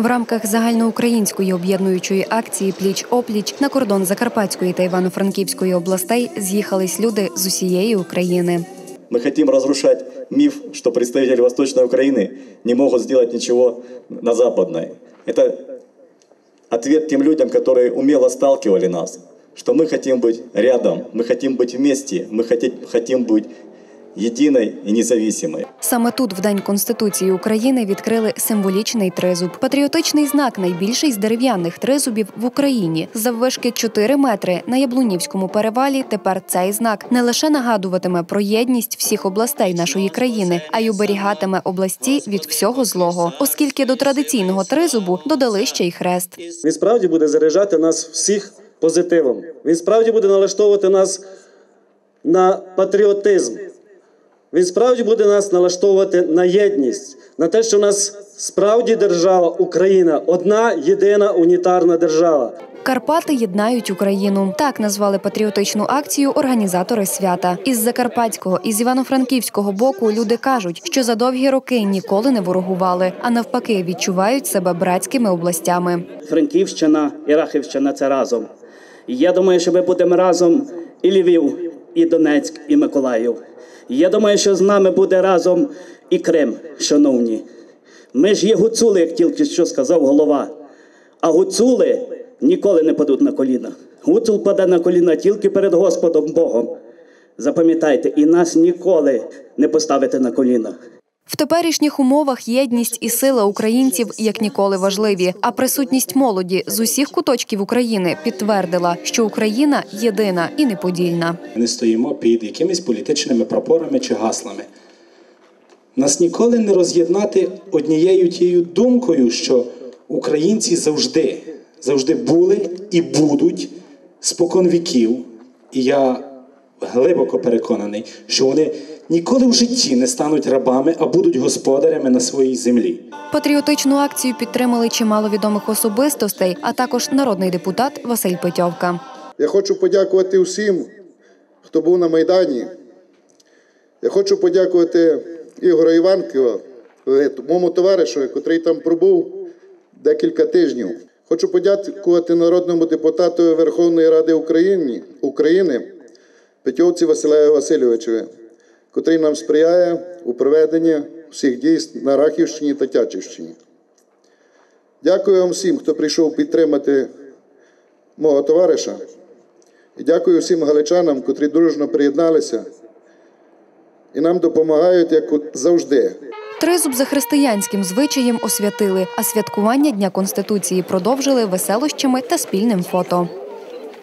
В рамках загальноукраїнської об'єднуючої акції Пліч опліч на кордон Закарпатської та Івано-Франківської областей з'їхались люди з усієї України. Мы хотим разрушать миф, что представители Восточной Украины не могут сделать ничего на Западной. Это ответ тем людям, которые умело сталкивали нас, что мы хотим быть рядом, мы хотим быть вместе, мы хотим, хотим быть единой и независимой. Саме тут, в день Конституції України, відкрили символічний тризуб. Патріотичний знак найбільший з дерев'яних тризубів в Україні. Заввишки 4 метри на Яблунівському перевалі. Тепер цей знак не лише нагадуватиме про єдність всіх областей нашої країни, а й оберігатиме області від всього злого, оскільки до традиційного тризубу додали ще й хрест. Він справді буде заряджати нас всіх позитивом. Він справді буде налаштовувати нас на патріотизм. Він справді буде нас налаштовувати на єдність, на те, що в нас справді держава Україна одна єдина унітарна держава. Карпати єднають Україну. Так назвали патріотичну акцію організатори свята. Із Закарпатського і з Івано-Франківського боку люди кажуть, що за довгі роки ніколи не ворогували, а навпаки, відчувають себе братськими областями. Франківщина і Рахівщина це разом. І я думаю, що ми будемо разом і Львів, і Донецьк, і Миколаїв. Я думаю, що з нами буде разом і Крим, шановні. Ми ж є гуцули, як тільки що сказав голова. А гуцули ніколи не падуть на коліна. Гуцул паде на коліна тільки перед Господом Богом. Запам'ятайте, і нас ніколи не поставити на коліна. В теперішніх умовах єдність і сила українців як ніколи важливі. А присутність молоді з усіх куточків України підтвердила, що Україна єдина і неподільна. Ми не стоїмо під якимись політичними прапорами чи гаслами. Нас ніколи не роз'єднати однією тією думкою, що українці завжди, завжди були і будуть спокон віків. І я глибоко переконаний, що вони ніколи в житті не стануть рабами, а будуть господарями на своїй землі. Патріотичну акцію підтримали чимало відомих особистостей, а також народний депутат Василь Петьовка. Я хочу подякувати всім, хто був на Майдані. Я хочу подякувати Ігору Іванкова, моєму товаришу, який там пробув декілька тижнів. Хочу подякувати народному депутату Верховної Ради України, України Петьовці Василеві Васильовичеві, котрий нам сприяє у проведенні всіх дій на Рахівщині та Тячівщині. Дякую вам всім, хто прийшов підтримати мого товариша. І дякую всім галичанам, котрі дружно приєдналися і нам допомагають, як завжди. Тризуб за християнським звичаєм освятили, а святкування Дня Конституції продовжили веселощами та спільним фото.